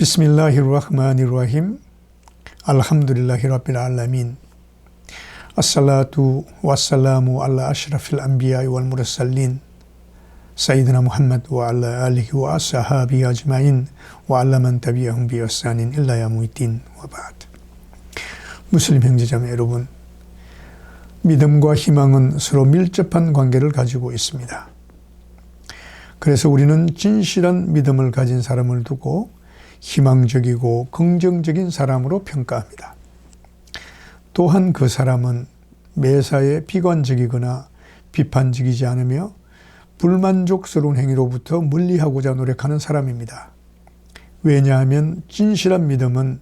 비스밀라히르라흐마니르라힘 알함두릴라히 rabbil 알라민 assalatu wassalamu ala ashrafil anbiya wal mursalin sayyidina Muhammad wa ala alihi wa ashabihi ajma'in wa ala man tabi'ahum bi ihsanin illa yaumuddin wa ba'd 무슬림 형제자매 여러분 믿음과 희망은 서로 밀접한 관계를 가지고 있습니다. 그래서 우리는 진실한 믿음을 가진 사람을 두고 희망적이고 긍정적인 사람으로 평가합니다. 또한 그 사람은 매사에 비관적이거나 비판적이지 않으며 불만족스러운 행위로부터 멀리하고자 노력하는 사람입니다. 왜냐하면 진실한 믿음은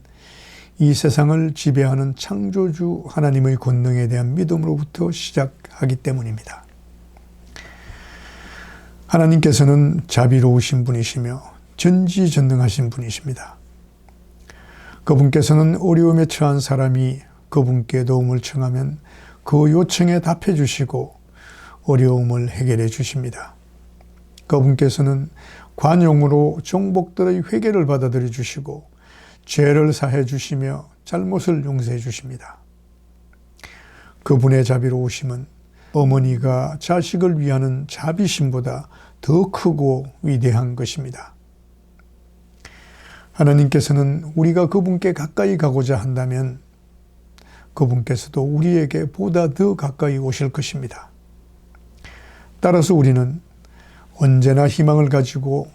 이 세상을 지배하는 창조주 하나님의 권능에 대한 믿음으로부터 시작하기 때문입니다. 하나님께서는 자비로우신 분이시며 전지전능하신 분이십니다. 그분께서는 어려움에 처한 사람이 그분께 도움을 청하면 그 요청에 답해 주시고 어려움을 해결해 주십니다. 그분께서는 관용으로 종복들의 회개를 받아들여 주시고 죄를 사해 주시며 잘못을 용서해 주십니다. 그분의 자비로우심은 어머니가 자식을 위하는 자비심보다 더 크고 위대한 것입니다. 하나님께서는 우리가 그분께 가까이 가고자 한다면 그분께서도 우리에게 보다 더 가까이 오실 것입니다. 따라서 우리는 언제나 희망을 가지고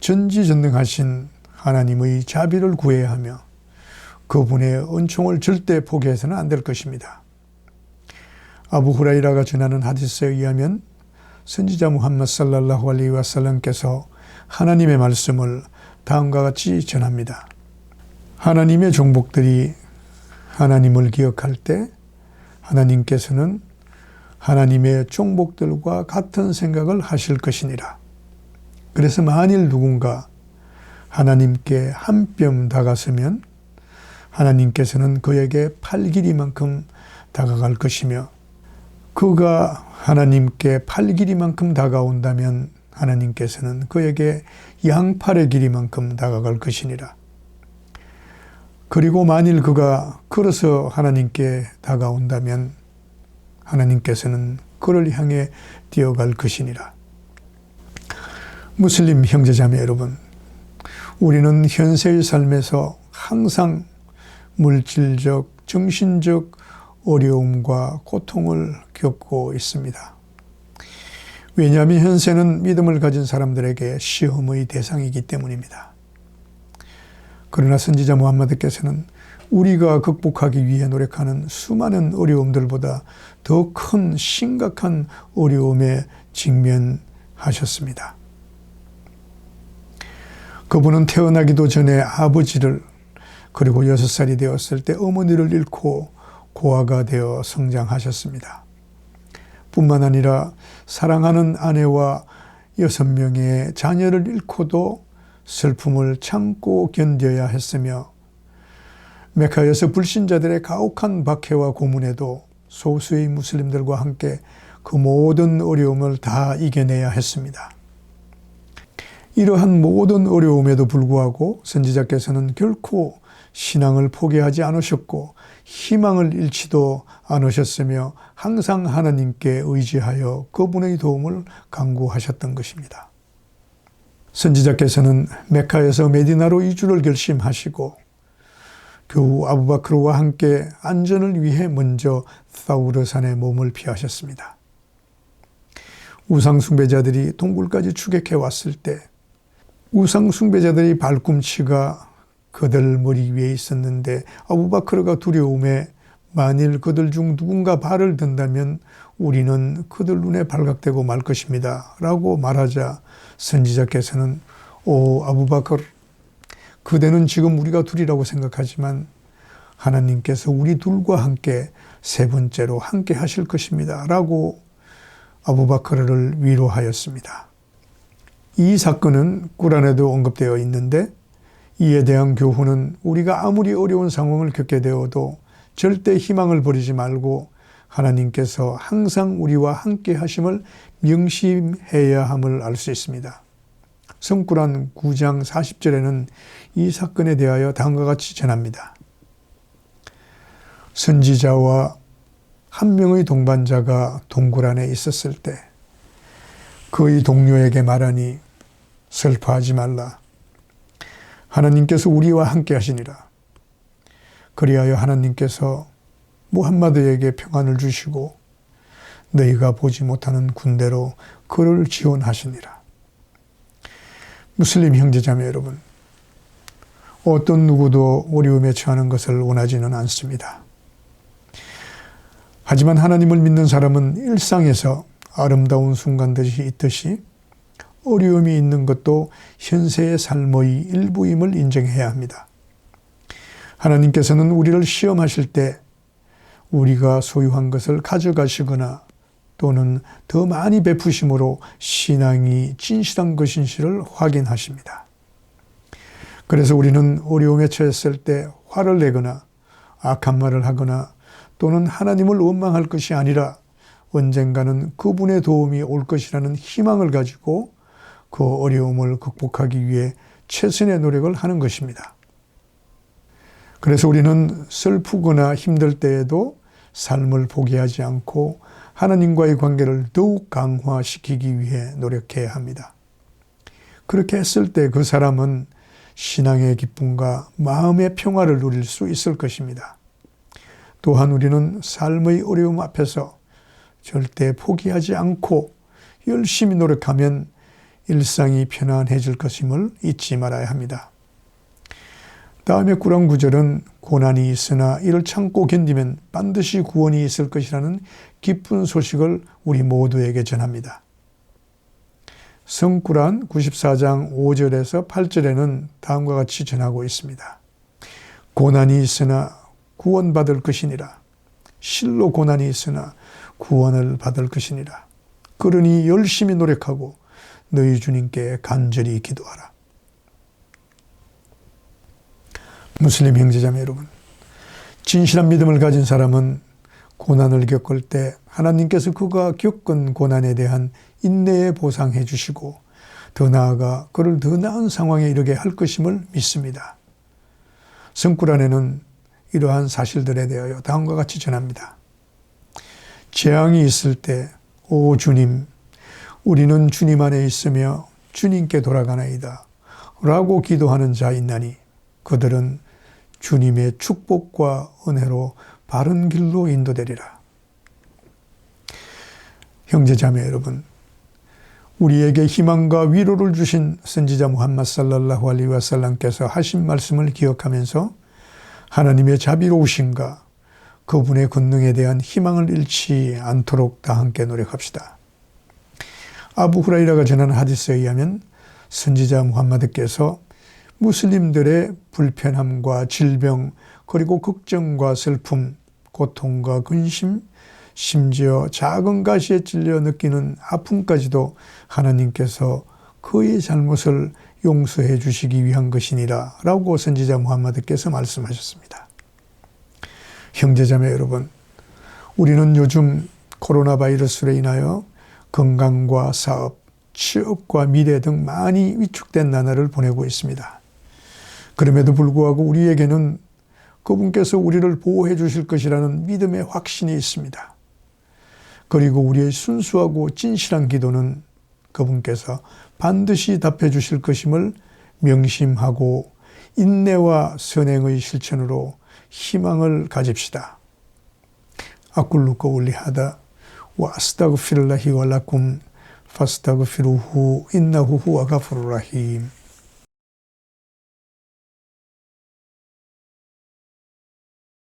전지전능하신 하나님의 자비를 구해야 하며 그분의 은총을 절대 포기해서는 안 될 것입니다. 아부 후라이라가 전하는 하디스에 의하면 선지자 무함마드 살랄라후 알리히 와살람께서 하나님의 말씀을 다음과 같이 전합니다. 하나님의 종복들이 하나님을 기억할 때 하나님께서는 하나님의 종복들과 같은 생각을 하실 것이니라. 그래서 만일 누군가 하나님께 한 뼘 다가서면 하나님께서는 그에게 팔 길이만큼 다가갈 것이며 그가 하나님께 팔 길이만큼 다가온다면 하나님께서는 그에게 양팔의 길이만큼 다가갈 것이니라. 그리고 만일 그가 걸어서 하나님께 다가온다면 하나님께서는 그를 향해 뛰어갈 것이니라. 무슬림 형제자매 여러분, 우리는 현세의 삶에서 항상 물질적, 정신적 어려움과 고통을 겪고 있습니다. 왜냐하면 현세는 믿음을 가진 사람들에게 시험의 대상이기 때문입니다. 그러나 선지자 무함마드께서는 우리가 극복하기 위해 노력하는 수많은 어려움들보다 더 큰 심각한 어려움에 직면하셨습니다. 그분은 태어나기도 전에 아버지를 그리고 여섯 살이 되었을 때 어머니를 잃고 고아가 되어 성장하셨습니다. 뿐만 아니라 사랑하는 아내와 여섯 명의 자녀를 잃고도 슬픔을 참고 견뎌야 했으며 메카에서 불신자들의 가혹한 박해와 고문에도 소수의 무슬림들과 함께 그 모든 어려움을 다 이겨내야 했습니다. 이러한 모든 어려움에도 불구하고 선지자께서는 결코 신앙을 포기하지 않으셨고 희망을 잃지도 않으셨으며 항상 하나님께 의지하여 그분의 도움을 강구하셨던 것입니다. 선지자께서는 메카에서 메디나로 이주를 결심하시고 교우 아부바크르와 함께 안전을 위해 먼저 사우르산의 몸을 피하셨습니다. 우상 숭배자들이 동굴까지 추격해 왔을 때 우상 숭배자들의 발꿈치가 그들 머리 위에 있었는데 아부바크르가 두려움에 만일 그들 중 누군가 발을 든다면 우리는 그들 눈에 발각되고 말 것입니다. 라고 말하자 선지자께서는 오 아부바크르 그대는 지금 우리가 둘이라고 생각하지만 하나님께서 우리 둘과 함께 세 번째로 함께 하실 것입니다. 라고 아부바크르를 위로하였습니다. 이 사건은 꾸란에도 언급되어 있는데 이에 대한 교훈은 우리가 아무리 어려운 상황을 겪게 되어도 절대 희망을 버리지 말고 하나님께서 항상 우리와 함께 하심을 명심해야 함을 알 수 있습니다. 성꾸란 9장 40절에는 이 사건에 대하여 다음과 같이 전합니다. 선지자와 한 명의 동반자가 동굴 안에 있었을 때 그의 동료에게 말하니 슬퍼하지 말라. 하나님께서 우리와 함께 하시니라. 그리하여 하나님께서 무함마드에게 평안을 주시고 너희가 보지 못하는 군대로 그를 지원하시니라. 무슬림 형제자매 여러분, 어떤 누구도 어려움에 처하는 것을 원하지는 않습니다. 하지만 하나님을 믿는 사람은 일상에서 아름다운 순간들이 있듯이 어려움이 있는 것도 현세의 삶의 일부임을 인정해야 합니다. 하나님께서는 우리를 시험하실 때 우리가 소유한 것을 가져가시거나 또는 더 많이 베푸심으로 신앙이 진실한 것인지를 확인하십니다. 그래서 우리는 어려움에 처했을 때 화를 내거나 악한 말을 하거나 또는 하나님을 원망할 것이 아니라 언젠가는 그분의 도움이 올 것이라는 희망을 가지고 그 어려움을 극복하기 위해 최선의 노력을 하는 것입니다. 그래서 우리는 슬프거나 힘들 때에도 삶을 포기하지 않고 하나님과의 관계를 더욱 강화시키기 위해 노력해야 합니다. 그렇게 했을 때 그 사람은 신앙의 기쁨과 마음의 평화를 누릴 수 있을 것입니다. 또한 우리는 삶의 어려움 앞에서 절대 포기하지 않고 열심히 노력하면 일상이 편안해질 것임을 잊지 말아야 합니다. 다음에 구랑 구절은 고난이 있으나 이를 참고 견디면 반드시 구원이 있을 것이라는 기쁜 소식을 우리 모두에게 전합니다. 성구란 94장 5절에서 8절에는 다음과 같이 전하고 있습니다. 고난이 있으나 구원받을 것이니라. 실로 고난이 있으나 구원을 받을 것이니라. 그러니 열심히 노력하고 너희 주님께 간절히 기도하라. 무슬림 형제자매 여러분, 진실한 믿음을 가진 사람은 고난을 겪을 때 하나님께서 그가 겪은 고난에 대한 인내에 보상해 주시고 더 나아가 그를 더 나은 상황에 이르게 할 것임을 믿습니다. 성구란에는 이러한 사실들에 대하여 다음과 같이 전합니다. 재앙이 있을 때, 오 주님, 우리는 주님 안에 있으며 주님께 돌아가나이다. 라고 기도하는 자 있나니 그들은 주님의 축복과 은혜로 바른 길로 인도되리라. 형제자매 여러분, 우리에게 희망과 위로를 주신 선지자 무함마드 살랄라후 알리 와살람께서 하신 말씀을 기억하면서 하나님의 자비로우신가 그분의 권능에 대한 희망을 잃지 않도록 다 함께 노력합시다. 아부 후라이라가 전하는 하디스에 의하면 선지자 무함마드께서 무슬림들의 불편함과 질병 그리고 걱정과 슬픔, 고통과 근심, 심지어 작은 가시에 찔려 느끼는 아픔까지도 하나님께서 그의 잘못을 용서해 주시기 위한 것이니라 라고 선지자 무함마드께서 말씀하셨습니다. 형제자매 여러분, 우리는 요즘 코로나 바이러스로 인하여 건강과 사업, 취업과 미래 등 많이 위축된 나날을 보내고 있습니다. 그럼에도 불구하고 우리에게는 그분께서 우리를 보호해 주실 것이라는 믿음의 확신이 있습니다. 그리고 우리의 순수하고 진실한 기도는 그분께서 반드시 답해 주실 것임을 명심하고 인내와 선행의 실천으로 희망을 가집시다. 아꿀루코 울리하다 와 아스타그피르라